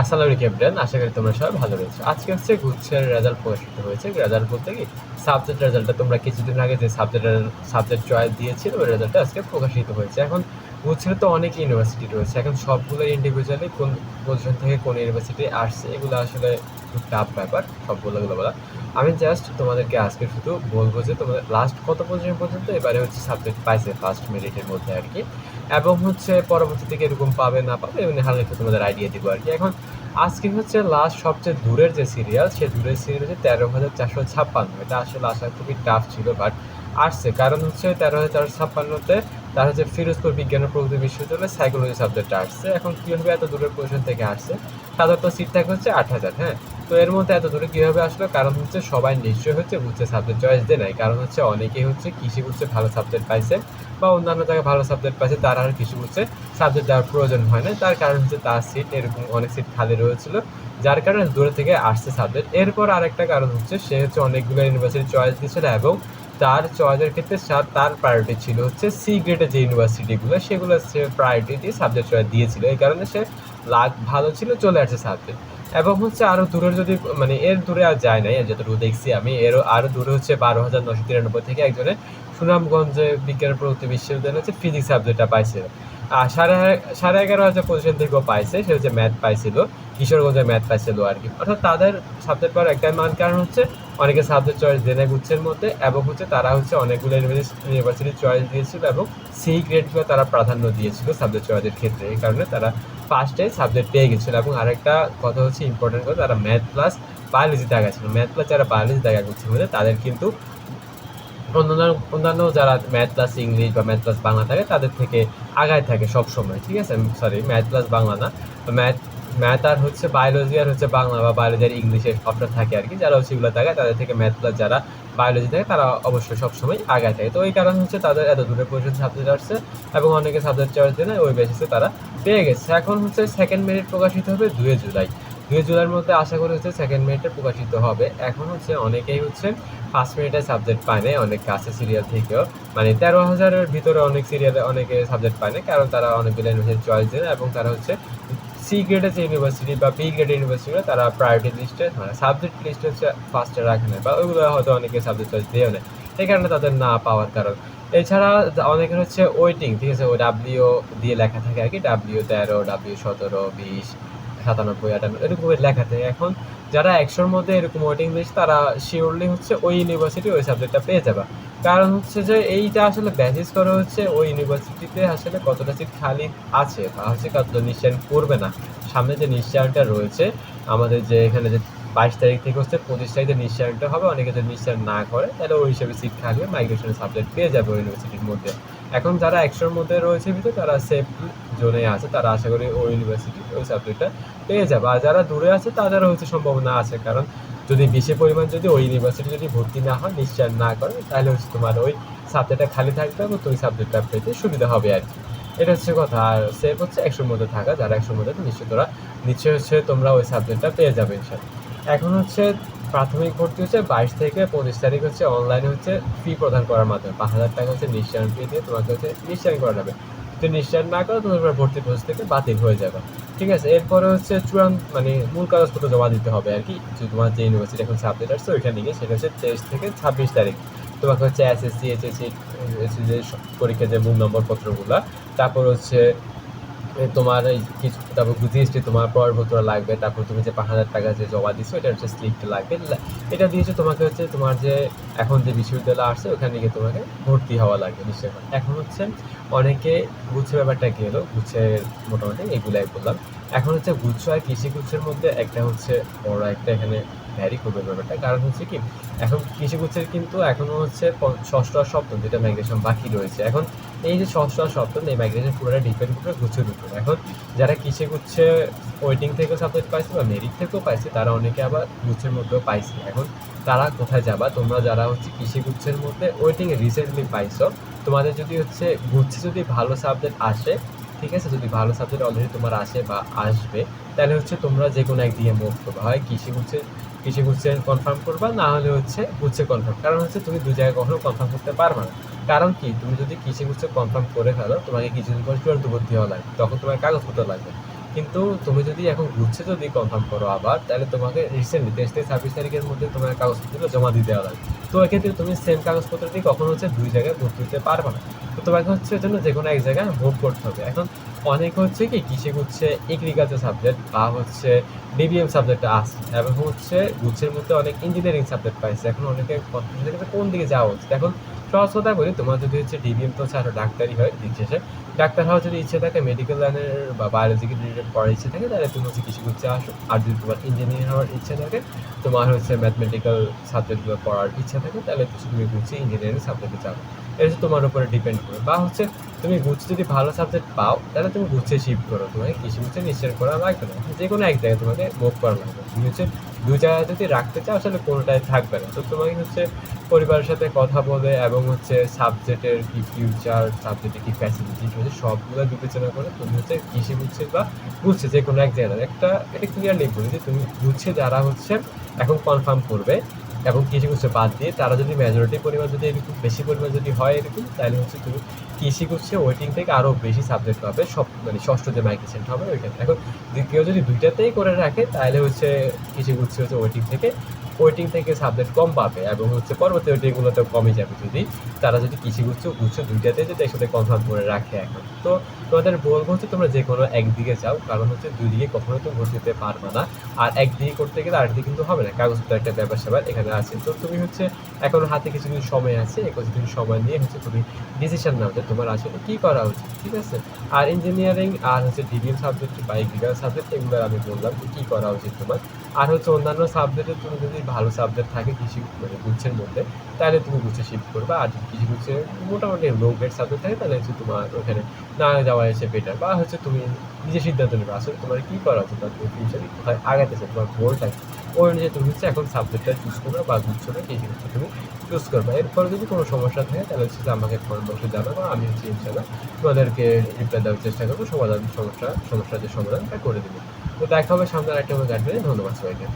আসসালামু ক্যাপ্টেন আশা করি তোমরা সবাই ভালো রয়েছো। আজকে হচ্ছে গুচ্ছের রেজাল্ট প্রকাশিত হয়েছে। রেজাল্ট বলতে কি সাবজেক্ট রেজাল্টটা তোমরা কিছুদিন আগে যে সাবজেক্ট সাবজেক্ট চয়েস দিয়েছিল, ওই রেজাল্টটা আজকে প্রকাশিত হয়েছে। এখন গুচ্ছের তো অনেক ইউনিভার্সিটি রয়েছে। এখন সবগুলো ইন্ডিভিজুয়ালি কোন পজিশন থেকে কোন ইউনিভার্সিটি আসছে, এগুলো আসলে খুব টাফ ব্যাপার, সবগুলো বলা। আমি জাস্ট তোমাদেরকে আজকে শুধু বলব যে, তোমাদের লাস্ট কত পজিশন পর্যন্ত? এবারে হচ্ছে সাবজেক্ট পাইছে ফার্স্ট মেরিটের মধ্যে আর কি। এবং হচ্ছে পরবর্তী থেকে এরকম পাবে না পাবে, এমনি হালকা একটু তোমাদের আইডিয়া দিব আর কি। এখন আজকে হচ্ছে লাস্ট সবচেয়ে দূরের যে সিরিয়াল সে দূরের সিরিয়াল হচ্ছে তেরো হাজার চারশো ছাপ্পান্ন। এটা আসলে আসা খুবই টাফ ছিল বাট আসছে। কারণ হচ্ছে তেরো হাজার চারশো ছাপ্পান্নতে তার হচ্ছে ফিরোজপুর বিজ্ঞান ও প্রযুক্তি বিশ্ববিদ্যালয়ে সাইকোলজি সাবজেক্টটা আসছে। এখন কীভাবে এত দূরের পজিশন থেকে আসছে। সাধারণত সিট থাকে হচ্ছে আট হাজার হ্যাঁ? তো এর মধ্যে এত দূরে কীভাবে আসলো? কারণ হচ্ছে সবাই নিশ্চয়ই হচ্ছে বুঝছে সাবজেক্ট চয়েস দেয় নাই। কারণ হচ্ছে অনেকেই হচ্ছে কৃষি বুঝছে, ভালো সাবজেক্ট পাইছে বা অন্যান্য জায়গায় ভালো সাবজেক্ট পাইছে, তার আর কৃষি বুঝছে সাবজেক্ট দেওয়ার প্রয়োজন হয় না তার কারণ হচ্ছে তার সিট এরকম অনেক সিট খালি রয়েছিল, যার কারণে দূরে থেকে আসছে সাবজেক্ট এরপর আরেকটা কারণ হচ্ছে সে হচ্ছে অনেকগুলো ইউনিভার্সিটি চয়েস দিয়েছিল এবং তার চয়েসের ক্ষেত্রে তার প্রায়োরিটি ছিল হচ্ছে সি গ্রেডের যে ইউনিভার্সিটিগুলো সেগুলো সে প্রায়োরিটি দিয়ে সাবজেক্ট চয়েস দিয়েছিল। এই কারণে সে লাগ ভালো ছিল, চলে আসছে সাবজেক্ট এবং হচ্ছে আরও দূরে যদি মানে এর দূরে আর যায় নাই যতটুকু দেখছি আমি, এরও আরও দূরে হচ্ছে বারো হাজার নশো তিরানব্বই থেকে একজনে সুনামগঞ্জে বিজ্ঞান প্রযুক্তি বিশ্ববিদ্যালয় হচ্ছে ফিজিক্স সাবজেক্টটা পাইছিল সাড়ে সাড়ে এগারো হাজার পজিশন থেকেও পাইছে, সে হচ্ছে ম্যাথ পাইছিল কিশোরগঞ্জে ম্যাথ পাইছিল আর কি। অর্থাৎ তাদের সাবজেক্ট পাওয়ার একটাই মান কারণ হচ্ছে অনেকে সাবজেক্ট চয়েস দেনে গুচ্ছের মধ্যে এবং হচ্ছে তারা হচ্ছে অনেকগুলো ইউনিভার্সিটি চয়েস দিয়েছিল এবং সেই গ্রেডগুলো তারা প্রাধান্য দিয়েছিল সাবজেক্ট চয়েসের ক্ষেত্রে। এই কারণে তারা ফার্স্টে সাবজেক্ট পেয়ে গেছিল এবং আরেকটা কথা হচ্ছে ইম্পর্টেন্ট কথা, তারা ম্যাথ প্লাস বায়োলজি দেখা ছিল। ম্যাথ প্লাস যারা বায়োলজি দেখা করছে তাদের কিন্তু অন্যান্য অন্যান্য যারা ম্যাথ প্লাস ইংলিশ বা ম্যাথ প্লাস বাংলা থাকে, তাদের থেকে আগায় থাকে সব সময়, ঠিক আছে? সরি ম্যাথ প্লাস বাংলা না। ম্যাথ ম্যাথ আর হচ্ছে বায়োলজি আর হচ্ছে বাংলা বা বায়োলজি আর ইংলিশের অপশন থাকে আর কি, যারা সেগুলো থাকে, তাদের থেকে ম্যাথ প্লাস যারা বায়োলজি থাকে, তারা অবশ্যই সবসময় আগায় থাকে। তো ওই কারণ হচ্ছে তাদের এত দূরে পর্যন্ত সাবজেক্ট আসছে এবং অনেকে সাবজেক্ট চয়েস দেয় ওই বেসিসে তারা পেয়ে গেছে। এখন হচ্ছে সেকেন্ড মেরিট প্রকাশিত হবে দুই জুলাই। দুই জুলাইয়ের মধ্যে আশা করি হচ্ছে সেকেন্ড মেরিটে প্রকাশিত হবে। এখন হচ্ছে অনেকেই হচ্ছে ফার্স্ট মেরিটে সাবজেক্ট পায় না অনেক কাছে সিরিয়াল থেকেও। মানে তেরো হাজারের ভিতরে অনেক সিরিয়ালে অনেকে সাবজেক্ট পায় না কারণ তারা অনেকগুলো ইউনিভার্সিটি চয়েস দেয় এবং তারা হচ্ছে সি গ্রেডের যে ইউনিভার্সিটি বা বি গ্রেডের ইউনিভার্সিটি তারা প্রায়োরিটি লিস্টে মানে সাবজেক্ট লিস্টে হচ্ছে ফার্স্টে রাখে না বা ওইগুলো হয়তো অনেকে সাবজেক্ট চয়েস দিয়েও নেয় এই কারণে তাদের না পাওয়ার কারণ। এছাড়া অনেকের হচ্ছে ওয়েটিং ঠিক আছে ওই ডাব্লিউ দিয়ে লেখা থাকে আর কি ডাব্লিউ তেরো ডাব্লিউ সতেরো, বিশ সাতানব্বই, আটানব্বই এরকম লেখা থাকে। এখন যারা একশোর মধ্যে এরকম ওয়েটিং লিস্ট তারা শিওরলি হচ্ছে ওই ইউনিভার্সিটি ওই সাবজেক্টটা পেয়ে যাবে। কারণ হচ্ছে যে এইটা আসলে বেসিস করে হচ্ছে ওই ইউনিভার্সিটিতে আসলে কতটা সিট খালি আছে বা হচ্ছে কতটা নিশ্চয়ন করবে না। সামনে যে নিশ্চয়নটা রয়েছে, আমাদের যে এখানে যে বাইশ তারিখ থেকে হচ্ছে পঁচিশ তারিখে নিশ্চয়নটা হবে, অনেকে যদি নিশ্চয়ন না করে, তাহলে ওই হিসেবে সিট খালি মাইগ্রেশনের সাবজেক্ট পেয়ে যাবে ইউনিভার্সিটির মধ্যে। এখন যারা একশোর মধ্যে রয়েছে ভিতরে তারা সেফ জোনে আছে, তারা আশা করি ওই ইউনিভার্সিটি ওই সাবজেক্টটা পেয়ে যাবে। আর যারা দূরে আছে তাদেরও হচ্ছে সম্ভাবনা আছে। কারণ যদি বেশি পরিমাণ যদি ওই ইউনিভার্সিটি যদি ভর্তি না হয় নিশ্চয় না করে তাহলে হচ্ছে তোমার ওই সাবজেক্টটা খালি থাকবে এবং ওই সাবজেক্টটা পেতে সুবিধা হবে আর কি। এটা হচ্ছে কথা। আর সেফ হচ্ছে একশোর মধ্যে থাকা। যারা একশোর মধ্যে নিশ্চয় তোরা, নিশ্চয় হচ্ছে তোমরা ওই সাবজেক্টটা পেয়ে যাবে ইনশাল্লাহ এখন হচ্ছে প্রাথমিক ভর্তি হচ্ছে, বাইশ থেকে পঁচিশ তারিখ হচ্ছে অনলাইনে হচ্ছে ফি প্রদান করার মাধ্যমে। পাঁচ হাজার টাকা হচ্ছে নিশ্চয়ন ফি দিয়ে তোমাকে হচ্ছে নিশ্চয়ন করা যাবে। যদি নিশ্চয়ন না করো তোমার ভর্তি প্রসেস থেকে বাতিল হয়ে যাবে। ঠিক আছে? এরপরে হচ্ছে চূড়ান্ত মানে মূল কাগজপত্র জমা দিতে হবে আর কি। যে তোমার যে ইউনিভার্সিটি এখন সাবজেক্ট আসছে ওইখানে গিয়ে সেটা হচ্ছে তেইশ থেকে ছাব্বিশ তারিখ। তোমাকে হচ্ছে এসএসসি এইচএসসি যে পরীক্ষার যে মূল নম্বরপত্রগুলো, তারপর হচ্ছে তোমার এই কিছু, তারপর জিএসটি তোমার প্রমাণপত্র লাগবে, তারপর তুমি যে পাঁচ হাজার টাকা যে জমা দিছো, এটা হচ্ছে স্লিপটা লাগবে। এটা দিয়েছে তোমাকে হচ্ছে তোমার যে এখন যে বিশ্ববিদ্যালয় আসছে, ওখানে গিয়ে তোমাকে ভর্তি হওয়া লাগবে নিশ্চয় এখন হচ্ছে অনেকে গুচ্ছের ব্যাপারটা গেলো গুচ্ছের মোটামুটি এগুলাই বললাম। এখন হচ্ছে গুচ্ছ আর কৃষি গুচ্ছের মধ্যে একটা হচ্ছে বড় একটা এখানে ভ্যারি করবে ব্যাপারটা কারণ হচ্ছে কি, এখন কৃষি গুচ্ছের কিন্তু এখনও হচ্ছে ষষ্ঠ আর সপ্তম যেটা মাইগ্রেশন বাকি রয়েছে। এখন এই যে ষষ্ঠ আর সপ্তম, এই মাইগ্রেশন পুরোটা ডিপেন্ড করে গুচ্ছের উপর। এখন যারা কৃষি গুচ্ছে ওয়েটিং থেকেও সাবজেক্ট পাইছে বা মেরিট থেকেও পাইছে, তারা অনেকে আবার গুচ্ছের মধ্যেও পাইছে। এখন তারা কোথায় যাবা? তোমরা যারা হচ্ছে কৃষি গুচ্ছের মধ্যে ওয়েটিং রিসেন্টলি পাইছো, তোমাদের যদি হচ্ছে গুচ্ছে যদি ভালো সাবজেক্ট আসে, ঠিক আছে? যদি ভালো সাবজেক্ট অলরেডি তোমার আসে বা আসবে, তাহলে হচ্ছে তোমরা যে কোনো একদিকে মুভ করবে। হয় কৃষি গুচ্ছে কৃষি গুচ্ছে কনফার্ম করবা না হলে হচ্ছে গুচ্ছে কনফার্ম কারণ হচ্ছে তুমি দু জায়গায় কখনো কনফার্ম করতে পারবে না। কারণ কি? তুমি যদি কৃষি গুচ্ছে কনফার্ম করে ফেলো, তোমাকে কিছুদিন পর চূড়ান্ত ভর্তি হওয়া লাগবে। তখন তোমার কাগজপত্র লাগবে। কিন্তু তুমি যদি এখন গুচ্ছে যদি কনফার্ম করো আবার, তাহলে তোমাকে রিসেন্টলি তেইশ থেকে ছাব্বিশ তারিখের মধ্যে তোমার কাগজপত্রগুলো জমা দিতে হবে তো এক্ষেত্রে তুমি সেম কাগজপত্র দিয়ে কখনো হচ্ছে দুই জায়গায় ভর্তি দিতে পারবে না। তো তোমাকে হচ্ছে জন্য যে কোনো এক জায়গায় মুভ করতে হবে। এখন অনেক হচ্ছে কি, কৃষি গুচ্ছে এগ্রিকালচার সাবজেক্ট বা হচ্ছে ডিবিএম সাবজেক্ট আছে, এবং হচ্ছে গুচ্ছের মধ্যে অনেক ইঞ্জিনিয়ারিং সাবজেক্ট পাইছে। এখন অনেকে কোন দিকে যাওয়া উচিত। এখন সহজ কথা বলি, তোমার যদি হচ্ছে ডিবিএম তো হচ্ছে আরও ডাক্তারই হয় দিন শেষে, ডাক্তার হওয়ার যদি ইচ্ছে থাকে মেডিকেল লাইনের বা বায়োলজিক্যাল রিলেটেড পড়ার ইচ্ছে থাকে, তাহলে তুমি হচ্ছে কৃষি গুচ্ছে আসো। আর যদি তোমার ইঞ্জিনিয়ার হওয়ার ইচ্ছে থাকে, তোমার হচ্ছে ম্যাথমেটিক্যাল সাবজেক্টগুলো পড়ার ইচ্ছা থাকে, তাহলে হচ্ছে তুমি গুচ্ছে ইঞ্জিনিয়ারিং সাবজেক্টে যাবে। এটা হচ্ছে তোমার উপরে ডিপেন্ড করে। বা হচ্ছে তুমি গুচ্ছে যদি ভালো সাবজেক্ট পাও, তাহলে তুমি গুচ্ছে শিফট করো। তোমাকে কৃষি গুচ্ছে নিশ্চয় করা লাগবে না। যে কোনো এক জায়গায় তোমাকে মুভ করা লাগবে। তুমি হচ্ছে দু জায়গায় যদি রাখতে চাও আসলে কোনোটাই থাকবে না। তো তোমাকে হচ্ছে পরিবারের সাথে কথা বলে এবং হচ্ছে সাবজেক্টের কি ফিউচার সাবজেক্টের কি ফ্যাসিলিটি হচ্ছে সবগুলো বিবেচনা করে তুমি হচ্ছে কৃষি গুচ্ছে বা গুচ্ছে যে কোনো এক জায়গায়। একটা এটা ক্লিয়ারলি বলি যে তুমি গুচ্ছে যারা হচ্ছে এখন কনফার্ম করবে এবং কৃষি গুচ্ছ বাদ দিয়ে তারা যদি মেজরিটি পরিমাণ যদি এরকম বেশি পরিমাণ যদি হয় এরকম, তাহলে হচ্ছে তুমি কৃষি গুচ্ছে ওয়েটিং থেকে আরও বেশি সাবজেক্ট পাবে, সব মানে ষষ্ঠ যে মাইগ্রেশনটা হবে ওইটা এখন কেউ যদি দুইটাতেই করে রাখে, তাহলে হচ্ছে কৃষি গুচ্ছে হচ্ছে ওয়েটিং থেকে ওয়েটিং থেকে সাবজেক্ট কম পাবে এবং হচ্ছে পরবর্তী ওয়েটিংগুলোতে কমে যাবে যদি তারা যদি কৃষি গুচ্ছ গুচ্ছ দুইটাতে যদি একসাথে কনফার্ম করে রাখে এখন। তো তোমাদের বলব হচ্ছে তোমরা যে কোনো একদিকে যাও, কারণ হচ্ছে দুই দিকে কখনো তো ভর্তি দিতে পারবে না। আর একদিকে করতে গেলে আরেকদিকে কিন্তু হবে না। কাগজপত্র একটা ব্যাপার স্যাপার এখানে আছে। তো তুমি হচ্ছে এখন হাতে কিছুদিন সময় আছে একুশ দিন সময় নিয়ে হচ্ছে তুমি ডিসিশন নাও যে তোমার আসলে কী করা উচিত, ঠিক আছে? আর ইঞ্জিনিয়ারিং আর হচ্ছে ডিবিএম সাবজেক্ট বা এগ্রিকালচার সাবজেক্ট এগুলো আমি বললাম যে কী করা উচিত তোমার। আর হচ্ছে অন্যান্য সাবজেক্টে তুমি যদি ভালো সাবজেক্ট থাকে কৃষি মানে গুচ্ছের মধ্যে, তাহলে তুমি গুচ্ছে শিফট করবে। আর যদি কৃষি গুচ্ছে মোটামুটি লো গ্রেড সাবজেক্ট থাকে, তাহলে হচ্ছে তোমার ওখানে না যাওয়া এসে বেটার বা হচ্ছে তুমি নিজে সিদ্ধান্ত নেবে, আসলে তোমার কী করা উচিত? বা তুমি ফিউচারে কোথায় চাও? তোমার গোলটা কি? ওই অনুযায়ী তুমি হচ্ছে এখন সাবজেক্টটা চুজ করবে বা গুচ্ছটা কৃষি গুচ্ছে তুমি চুজ করবে। এরপরে যদি কোনো সমস্যা থাকে, তাহলে হচ্ছে আমাকে কমেন্ট বক্সে জানাব। আমি হচ্ছে ইনশাল্লাহ তোমাদেরকে রিপ্লাই দেওয়ার চেষ্টা করব। সমাধান, সমস্যা, সমস্যার যে সমাধানটা করে দেবো। তো দেখা হবে সামনে একটা কাটবে ধন্যবাদ সবাইকে।